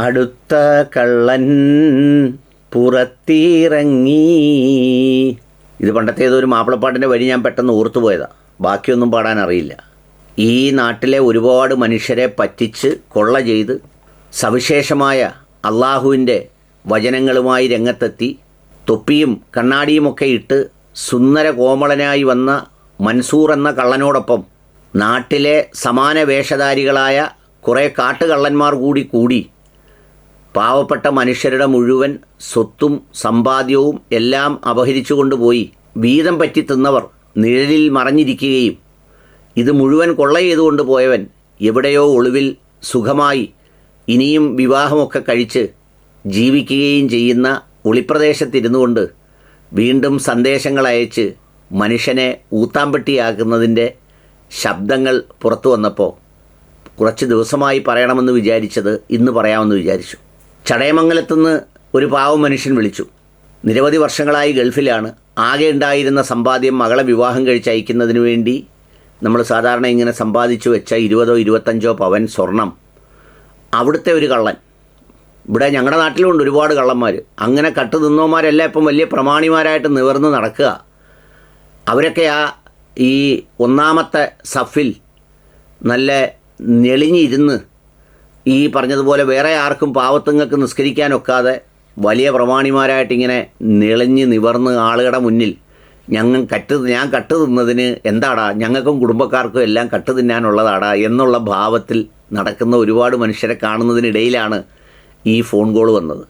അടുത്ത കള്ളൻ പുറത്തിറങ്ങി. ഇത് പണ്ടത്തെ ഏതൊരു മാപ്പിളപ്പാട്ടിന്റെ വരി ഞാൻ പെട്ടെന്ന് ഓർത്തുപോയതാ ബാക്കിയൊന്നും പാടാൻ അറിയില്ല. ഈ നാട്ടിലെ ഒരുപാട് മനുഷ്യരെ പറ്റിച്ച് കൊള്ള ചെയ്ത് സവിശേഷമായ അള്ളാഹുവിന്റെ വചനങ്ങളുമായി രംഗത്തെത്തി. തൊപ്പിയും കണ്ണാടിയുമൊക്കെ ഇട്ട് സുന്ദര കോമളനായി വന്ന മൻസൂർ എന്ന കള്ളനോടൊപ്പം നാട്ടിലെ സമാന വേഷധാരികളായ കുറേ കാട്ടുകള്ളന്മാർ കൂടി കൂടി പാവപ്പെട്ട മനുഷ്യരുടെ മുഴുവൻ സ്വത്തും സമ്പാദ്യവും എല്ലാം അപഹരിച്ചു കൊണ്ടുപോയി വീതം പറ്റി തിന്നവർ നിഴലിൽ മറഞ്ഞിരിക്കുകയും ഇത് മുഴുവൻ കൊള്ള ചെയ്തുകൊണ്ട് പോയവൻ എവിടെയോ ഒളിവിൽ സുഖമായി ഇനിയും വിവാഹമൊക്കെ കഴിച്ച് ജീവിക്കുകയും ചെയ്യുന്ന ഒളിപ്രദേശത്തിരുന്നു കൊണ്ട് വീണ്ടും സന്ദേശങ്ങൾ അയച്ച് മനുഷ്യനെ ഊത്താമ്പെട്ടിയാക്കുന്നതിന്റെ ശബ്ദങ്ങൾ പുറത്തു വന്നപ്പോൾ കുറച്ച് ദിവസമായി പറയണമെന്ന് വിചാരിച്ചത് ഇന്ന് പറയാമെന്ന് വിചാരിച്ചു. ചടയമംഗലത്തുനിന്ന് ഒരു പാവം മനുഷ്യൻ വിളിച്ചു. നിരവധി വർഷങ്ങളായി ഗൾഫിലാണ്. ആകെ ഉണ്ടായിരുന്ന സമ്പാദ്യം മകളെ വിവാഹം കഴിച്ച് അയക്കുന്നതിന് വേണ്ടി നമ്മൾ സാധാരണ ഇങ്ങനെ സമ്പാദിച്ചു വെച്ച ഇരുപതോ ഇരുപത്തഞ്ചോ പവൻ സ്വർണം. അവിടുത്തെ ഒരു കള്ളൻ. ഇവിടെ ഞങ്ങളുടെ നാട്ടിലുണ്ട് ഒരുപാട് കള്ളന്മാർ അങ്ങനെ കട്ട് നിന്നോമാരെല്ലാം ഇപ്പം വലിയ പ്രമാണിമാരായിട്ട് നിവർന്ന് നടക്കുക. അവരൊക്കെ ആ ഈ ഒന്നാമത്തെ സഫിൽ നല്ല ഞെളിഞ്ഞിരുന്ന് ഈ പറഞ്ഞതുപോലെ വേറെ ആർക്കും പാവത്തുങ്ങൾക്ക് നിസ്കരിക്കാനൊക്കാതെ വലിയ പ്രമാണിമാരായിട്ടിങ്ങനെ നിളഞ്ഞ് നിവർന്ന് ആളുകളുടെ മുന്നിൽ ഞങ്ങൾ കട്ട് ഞാൻ കട്ട് തിന്നതിന് എന്താടാ? ഞങ്ങൾക്കും കുടുംബക്കാർക്കും എല്ലാം കട്ട് തിന്നാനുള്ളതാടാ എന്നുള്ള ഭാവത്തിൽ നടക്കുന്ന ഒരുപാട് മനുഷ്യരെ കാണുന്നതിനിടയിലാണ് ഈ ഫോൺ കോൾ വന്നത്.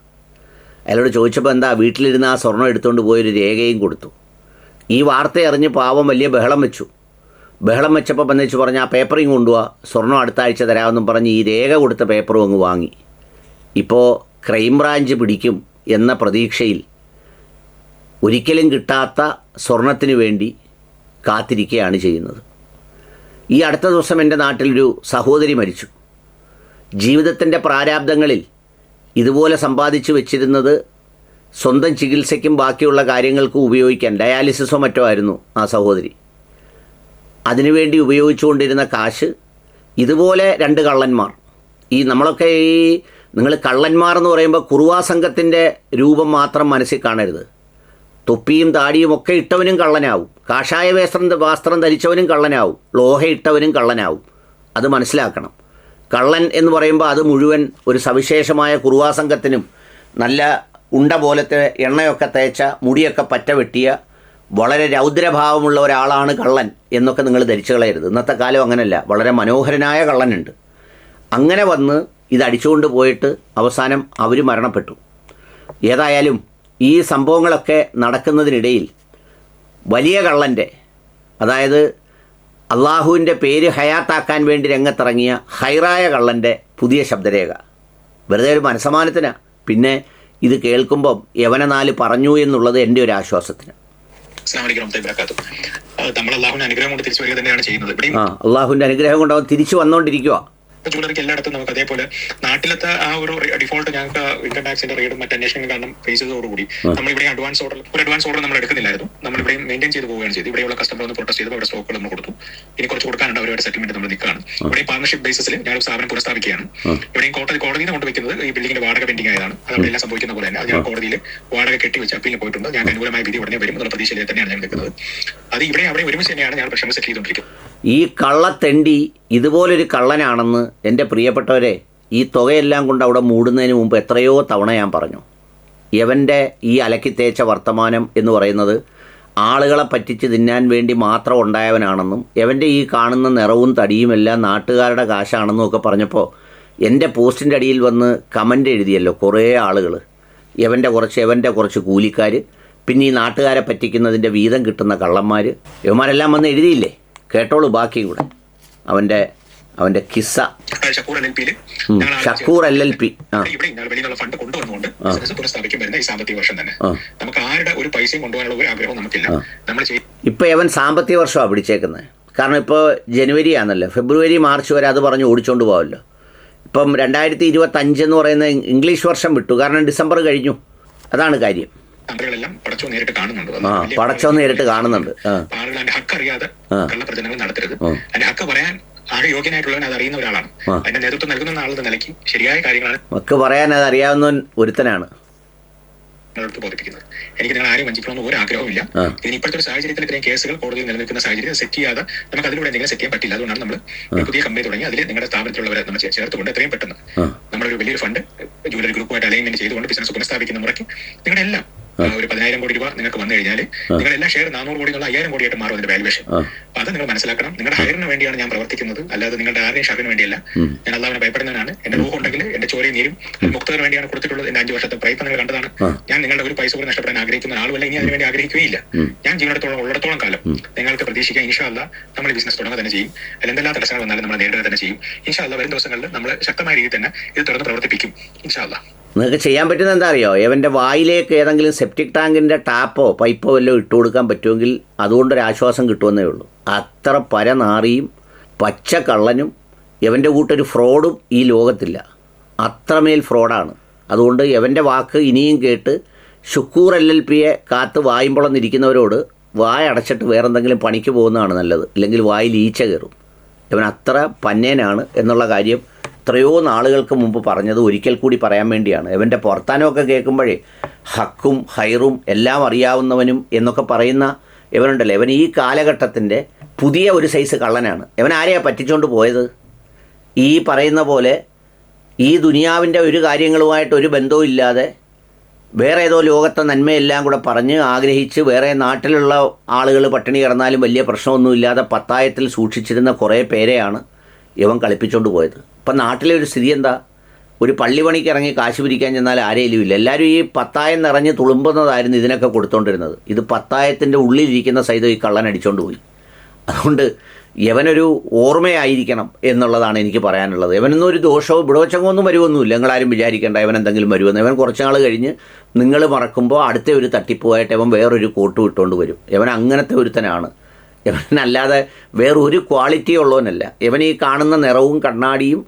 അയാളോട് ചോദിച്ചപ്പോൾ എന്താ വീട്ടിലിരുന്ന് ആ സ്വർണം എടുത്തുകൊണ്ട് പോയൊരു രേഖയും കൊടുത്തു. ഈ വാർത്ത അറിഞ്ഞ് പാവം വലിയ ബഹളം വെച്ചു. ബഹളം വെച്ചപ്പോൾ ബന്ധിച്ച് പറഞ്ഞ് ആ പേപ്പറിങ് കൊണ്ടുപോവാ സ്വർണം അടുത്ത ആഴ്ച തരാമെന്നും പറഞ്ഞ് ഈ രേഖ കൊടുത്ത പേപ്പറും അങ്ങ് വാങ്ങി. ഇപ്പോൾ ക്രൈംബ്രാഞ്ച് പിടിക്കും എന്ന പ്രതീക്ഷയിൽ ഒരിക്കലും കിട്ടാത്ത സ്വർണത്തിന് വേണ്ടി കാത്തിരിക്കുകയാണ് ചെയ്യുന്നത്. ഈ അടുത്ത ദിവസം എന്റെ നാട്ടിലൊരു സഹോദരി മരിച്ചു. ജീവിതത്തിന്റെ പ്രാരാബ്ദങ്ങളിൽ ഇതുപോലെ സമ്പാദിച്ചു വെച്ചിരുന്നത് സ്വന്തം ചികിത്സയ്ക്കും ബാക്കിയുള്ള കാര്യങ്ങൾക്കും ഉപയോഗിക്കാൻ ഡയാലിസിസോ മറ്റോ ആയിരുന്നു ആ സഹോദരി. അതിനുവേണ്ടി ഉപയോഗിച്ചുകൊണ്ടിരുന്ന കാശ് ഇതുപോലെ രണ്ട് കള്ളന്മാർ. ഈ നമ്മളൊക്കെ ഈ നിങ്ങൾ കള്ളന്മാർ എന്ന് പറയുമ്പോൾ കുറുവാ സംഘത്തിന്റെ രൂപം മാത്രം മനസ്സിൽ കാണരുത്. തൊപ്പിയും താടിയും ഒക്കെ ഇട്ടവനും കള്ളനാവും. കാഷായ വേസ്ത്രം വസ്ത്രം ധരിച്ചവനും കള്ളനാവും. ലോഹ ഇട്ടവനും കള്ളനാവും. അത് മനസ്സിലാക്കണം. കള്ളൻ എന്ന് പറയുമ്പോൾ അത് മുഴുവൻ ഒരു സവിശേഷമായ കുറുവാ സംഘത്തിനും നല്ല ഉണ്ട പോലത്തെ എണ്ണയൊക്കെ തേച്ച മുടിയൊക്കെ പറ്റ വെട്ടിയ വളരെ രൗദ്രഭാവമുള്ള ഒരാളാണ് കള്ളൻ എന്നൊക്കെ നിങ്ങൾ ധരിച്ചു കളയരുത്. ഇന്നത്തെ കാലം അങ്ങനെയല്ല വളരെ മനോഹരനായ കള്ളനുണ്ട്. അങ്ങനെ വന്ന് ഇത് അടിച്ചുകൊണ്ട് പോയിട്ട് അവസാനം അവർ മരണപ്പെട്ടു. ഏതായാലും ഈ സംഭവങ്ങളൊക്കെ നടക്കുന്നതിനിടയിൽ വലിയ കള്ളന്റെ അതായത് അള്ളാഹുവിന്റെ പേര് ഹയാത്താക്കാൻ വേണ്ടി രംഗത്തിറങ്ങിയ ഹൈറായ കള്ളന്റെ പുതിയ ശബ്ദരേഖ. വെറുതെ ഒരു മനസമാനത്തിനാണ് പിന്നെ ഇത് കേൾക്കുമ്പം യവനനാല് പറഞ്ഞു എന്നുള്ളത് എന്റെ ഒരു ആശ്വാസത്തിന്. അനുഗ്രഹം കൊണ്ട് തിരിച്ചു വരിക തന്നെയാണ് ചെയ്യുന്നത്. അള്ളാഹുന്റെ അനുഗ്രഹം കൊണ്ട് അവൻ തിരിച്ചു വന്നുകൊണ്ടിരിക്കുക ജൂലറിക്ക് എല്ലായിടത്തും നമുക്ക് അതേപോലെ നാട്ടിലത്തെ ആ ഒരു ഡിഫോൾട്ട് ഞങ്ങൾക്ക് ഇൻകം ടാക്സിന്റെ റെയ്ഡും മറ്റ് അന്വേഷണം കാരണം ഫേസ് ചെയ്തതോടുകൂടി നമ്മൾ ഇവിടെ അഡ്വാൻസ് ഓർഡർ ഒരു അഡ്വാൻസ് ഓർഡർ നമ്മൾ എടുക്കുന്നില്ലായിരുന്നു. നമ്മൾ ഇവിടെ മെയിന്റെയിൻ ചെയ്ത് പോവുകയാണ് ചെയ്തു ഇവിടെയുള്ള കസ്റ്റമർ ഒന്ന് പ്രൊട്ടസ്റ്റ് ചെയ്തു അവിടെ സ്റ്റോക്കുകൾ നമ്മൾ കൊടുത്തു. ഇനി കുറച്ച് കൊടുക്കാനുണ്ട് അവരുടെ സെറ്റിൽമെന്റ് നമ്മൾ നിൽക്കുകയാണ്. ഇവിടെ പാർട്ണർഷിപ്പ് ബേസിസിൽ ഞാൻ സ്ഥാപനം പുനഃസ്ഥാപിക്കുകയാണ്. ഇവിടെയും കോടതി കോടതിയിൽ കൊണ്ടുവയ്ക്കുന്നത് ഈ ബിൽഡിംഗിന്റെ വാടക പെൻഡിംഗ് ആയതാണ്. അത് അവിടെ എല്ലാം സംഭവിക്കുന്ന പോലെ തന്നെ. അത് ഞാൻ കോടതിയിൽ വാടക കെട്ടി കെട്ടിവെച്ച് അപ്പീലിന് പോയിട്ടുണ്ട്. ഞാൻ അനുകൂലമായ വിധി ഉടനെ വരും എന്നുള്ള പ്രതീക്ഷയിൽ തന്നെയാണ് ഞാൻ നിൽക്കുന്നത്. അത് ഇവിടെ അവിടെ ഒരുമിച്ച് തന്നെയാണ് ഞാൻ പ്രശ്നം സെറ്റിൽ ചെയ്തുകൊണ്ടിരിക്കുന്നത്. ഈ കള്ളത്തെണ്ടി ഇതുപോലൊരു കള്ളനാണെന്ന് എന്റെ പ്രിയപ്പെട്ടവരെ ഈ തുകയെല്ലാം കൊണ്ട് അവിടെ മൂടുന്നതിന് മുമ്പ് എത്രയോ തവണ ഞാൻ പറഞ്ഞു. യവന്റെ ഈ അലക്കി തേച്ച വർത്തമാനം എന്ന് പറയുന്നത് ആളുകളെ പറ്റിച്ച് തിന്നാൻ വേണ്ടി മാത്രം ഉണ്ടായവനാണെന്നും യവന്റെ ഈ കാണുന്ന നിറവും തടിയുമെല്ലാം നാട്ടുകാരുടെ കാശാണെന്നും ഒക്കെ പറഞ്ഞപ്പോൾ എന്റെ പോസ്റ്റിന്റെ അടിയിൽ വന്ന് കമന്റ് എഴുതിയല്ലോ കുറേ ആളുകൾ. യവന്റെ കുറച്ച് യവന്റെ കുറച്ച് കൂലിക്കാർ പിന്നെ ഈ നാട്ടുകാരെ പറ്റിക്കുന്നതിന്റെ വീതം കിട്ടുന്ന കള്ളന്മാർ. ഇവന്മാരെല്ലാം വന്ന് എഴുതിയില്ലേ? കേട്ടോളൂ ബാക്കി കൂടെ. അവന്റെ അവന്റെ കിസ്സ. ഷക്കൂർ എൽ എൽ പിയിൽ ഉം, ഷക്കൂർ എൽ എൽ പി. ഇവിടെ ഫണ്ട് കൊണ്ടുവന്നുകൊണ്ട് ബിസിനസ് പുനഃസ്ഥാപിക്കാൻ വരുന്ന ഈ സാമ്പത്തിക വർഷം തന്നെ. ആ. നമുക്ക് ആരുടെ ഒരു പൈസയും കൊണ്ടുപോകാനുള്ള ഒരു ആഗ്രഹവും നമുക്കില്ല. നമ്മൾ ചെയ്യും അവൻ സാമ്പത്തിക വർഷമാണ് പിടിച്ചേക്കുന്നത് കാരണം ഇപ്പോൾ ജനുവരി ആണല്ലോ ഫെബ്രുവരി മാർച്ച് വരെ അത് പറഞ്ഞ് ഓടിച്ചുകൊണ്ട് പോകാമല്ലോ ഇപ്പം രണ്ടായിരത്തി ഇരുപത്തഞ്ച് എന്ന് പറയുന്ന ഇംഗ്ലീഷ് വർഷം വിട്ടു. കാരണം ഡിസംബർ കഴിഞ്ഞു. അതാണ് കാര്യം. തന്ത്രങ്ങളെല്ലാം പടച്ചോ നേരിട്ട് കാണുന്നുണ്ട്. പടച്ചോ നേരിട്ട് കാണുന്നുണ്ട്. ആളുകൾ അതിന്റെ ഹക്ക് അറിയാതെ കള്ളപ്രചരണങ്ങൾ കള്ള പ്രചരണങ്ങൾ നടത്തരുത്. അതിന്റെ ഹക്ക് പറയാൻ ആകെ യോഗ്യനായിട്ടുള്ളവൻ അത് അറിയുന്ന ഒരാളാണ്. അതിന്റെ നേതൃത്വം നൽകുന്ന ആളെന്ന നിലയ്ക്ക് ശരിയായ കാര്യങ്ങളാണ് ഹക്ക് പറയാൻ അത് അറിയാവുന്ന ഒരുത്തനാണ്. നിങ്ങളടുത്ത് ബോധിപ്പിക്കുന്നത്. എനിക്ക് നിങ്ങൾ ആരെയും വഞ്ചിക്കണമെന്ന് ഒരു ആഗ്രഹമില്ല ആ. ഇതിന് ഇപ്പോഴത്തെ ഒരു സാഹചര്യത്തിൽ ഇത്രയും കേസുകൾ കോടതിയിൽ നിലനിൽക്കുന്ന സാഹചര്യം സെറ്റ് ചെയ്യാതെ നമുക്ക് അതിലൂടെ എന്തെങ്കിലും സെറ്റ് ചെയ്യാൻ പറ്റില്ല. അതുകൊണ്ടാണ് നമ്മൾ പുതിയ കമ്പനി തുടങ്ങി. അതിൽ നിങ്ങളുടെ സ്ഥാപനത്തിലുള്ളവരെ നമ്മൾ ചേർത്തുകൊണ്ട് എത്രയും പെട്ടെന്ന്. നമ്മളൊരു വലിയൊരു ഫണ്ട് ജൂലറി ഗ്രൂപ്പുമായിട്ട് അലൈൻമെന്റ് ചെയ്തുകൊണ്ട് ബിസിനസ് പുനഃസ്ഥാപിക്കുന്ന മുറയ്ക്ക് നിങ്ങളുടെ എല്ലാം ഒരു പതിനായിരം കോടി രൂപ നിങ്ങൾക്ക് വന്നു കഴിഞ്ഞാൽ നിങ്ങൾ എല്ലാ ഷെയർ നാനൂറ് കോടി എന്നുള്ള അയ്യായിരം കോടിയായിട്ട് മാറും അതിന്റെ. അപ്പൊ അത് നിങ്ങൾ മനസ്സിലാക്കണം. നിങ്ങളുടെ ഹയറിന് വേണ്ടിയാണ് ഞാൻ പ്രവർത്തിക്കുന്നത്. അല്ലാതെ നിങ്ങളുടെ ആരുടെയും ഷാഫിന് വേണ്ടിയല്ല. ഞാൻ അല്ലാതെ ഭയപ്പെടുന്നതാണ് എന്റെ റൂഹ് ഉണ്ടെങ്കിൽ എന്റെ ചോരയും നീരും മുക്തകർ വേണ്ടിയാണ് കൊടുത്തിട്ടുള്ളത്. എന്റെ അഞ്ചു വർഷത്തെ പ്രയത്നം നിങ്ങൾ കണ്ടതാണ്. ഞാൻ നിങ്ങളുടെ ഒരു പൈസ പോലും നഷ്ടപ്പെടാൻ ആഗ്രഹിക്കുന്ന ആളുമല്ല ഇനി അതിനുവേണ്ടി ആഗ്രഹിക്കുകയില്ല. ഞാൻ ജീവനത്തോളം ഉള്ളടത്തോളം കാലം നിങ്ങൾക്ക് പ്രതീക്ഷിക്കാം. ഇൻഷാല്ല നമ്മൾ ബിസിനസ് തുടങ്ങുക തന്നെ ചെയ്യും. അതിൽ എന്തെല്ലാം തടസ്സങ്ങൾ വന്നാലും നമ്മൾ നേരിടുക തന്നെ ചെയ്യും. ഇൻഷാല്ല വരും ദിവസങ്ങളിൽ നമ്മൾ ശക്തമായ രീതിയിൽ തന്നെ ഇത് തുറന്ന് പ്രവർത്തിപ്പിക്കും. ഇൻഷാല്ല നിങ്ങൾക്ക് ചെയ്യാൻ പറ്റുന്ന എന്താ അറിയോ? ഇവന്റെ വായിലേക്ക് ഏതെങ്കിലും സെപ്റ്റിക് ടാങ്കിന്റെ ടാപ്പോ പൈപ്പോ വല്ലതും ഇട്ട് കൊടുക്കാൻ പറ്റുമെങ്കിൽ അതുകൊണ്ടൊരു ആശ്വാസം കിട്ടുമെന്നേ ഉള്ളൂ. അത്ര പരനാറിയും പച്ചക്കള്ളനും ഇവന്റെ കൂട്ടൊരു ഫ്രോഡും ഈ ലോകത്തില്ല. അത്രമേൽ ഫ്രോഡാണ് അതുകൊണ്ട് ഇവന്റെ വാക്ക് ഇനിയും കേട്ട് ഷുക്കൂർ എൽ എൽ പിയെ കാത്ത് വായുമ്പളന്നിരിക്കുന്നവരോട് വായ അടച്ചിട്ട് വേറെന്തെങ്കിലും പണിക്ക് പോകുന്നതാണ് നല്ലത്. ഇല്ലെങ്കിൽ വായിൽ ഈച്ച കയറും. ഇവൻ അത്ര പന്നേനാണ് എന്നുള്ള കാര്യം എത്രയോ നാളുകൾക്ക് മുമ്പ് പറഞ്ഞത് ഒരിക്കൽ കൂടി പറയാൻ വേണ്ടിയാണ്. ഇവന്റെ പുറത്താനൊക്കെ കേൾക്കുമ്പോഴേ ഹക്കും ഹൈറും എല്ലാം അറിയാവുന്നവനും എന്നൊക്കെ പറയുന്ന ഇവനുണ്ടല്ലോ. ഇവൻ ഈ കാലഘട്ടത്തിന്റെ പുതിയ ഒരു സൈസ് കള്ളനാണ്. ഇവൻ ആരെയാണ് പറ്റിച്ചുകൊണ്ട് പോയത്? ഈ പറയുന്ന പോലെ ഈ ദുനിയാവിന്റെ ഒരു കാര്യങ്ങളുമായിട്ട് ഒരു ബന്ധവും ഇല്ലാതെ വേറെ ഏതോ ലോകത്തെ നന്മയെല്ലാം കൂടെ പറഞ്ഞ് ആഗ്രഹിച്ച് വേറെ നാട്ടിലുള്ള ആളുകൾ പട്ടിണി കിടന്നാലും വലിയ പ്രശ്നമൊന്നുമില്ലാതെ പത്തായത്തിൽ സൂക്ഷിച്ചിരുന്ന കുറേ പേരെയാണ് ഇവൻ കളിപ്പിച്ചുകൊണ്ട് പോയത്. ഇപ്പം നാട്ടിലെ ഒരു സ്ഥിതി എന്താ? ഒരു പള്ളി പണിക്ക് ഇറങ്ങി കാശ് പിരിക്കാൻ ചെന്നാൽ ആരെയും ഇല്ല. എല്ലാവരും ഈ പത്തായം നിറഞ്ഞ് തുളുമ്പുന്നതായിരുന്നു ഇതിനൊക്കെ കൊടുത്തോണ്ടിരുന്നത്. ഇത് പത്തായത്തിന്റെ ഉള്ളിലിരിക്കുന്ന സൈതം ഈ കള്ളൻ അടിച്ചുകൊണ്ട് പോയി. അതുകൊണ്ട് യവനൊരു ഓർമ്മയായിരിക്കണം എന്നുള്ളതാണ് എനിക്ക് പറയാനുള്ളത്. യവനൊന്നും ഒരു ദോഷവും വിടോച്ചങ്ങൊന്നും വരുമൊന്നുമില്ല നിങ്ങളാരും വിചാരിക്കേണ്ട യവൻ എന്തെങ്കിലും വരുമെന്ന്. യവൻ കുറച്ച് നാൾ കഴിഞ്ഞ് നിങ്ങൾ മറക്കുമ്പോൾ അടുത്ത ഒരു തട്ടിപ്പുമായിട്ട് യവൻ വേറൊരു കോട്ട് ഇട്ടുകൊണ്ട് വരും. യവൻ അങ്ങനത്തെ ഒരുത്തനാണ്. ഇവനല്ലാതെ വേറൊരു ക്വാളിറ്റി ഉള്ളവനല്ല. ഇവൻ ഈ കാണുന്ന നിറവും കണ്ണാടിയും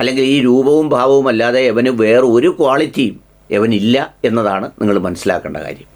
അല്ലെങ്കിൽ ഈ രൂപവും ഭാവവും അല്ലാതെ ഇവന് വേറെ ഒരു ക്വാളിറ്റിയും ഇവനില്ല എന്നതാണ് നിങ്ങൾ മനസ്സിലാക്കേണ്ട കാര്യം.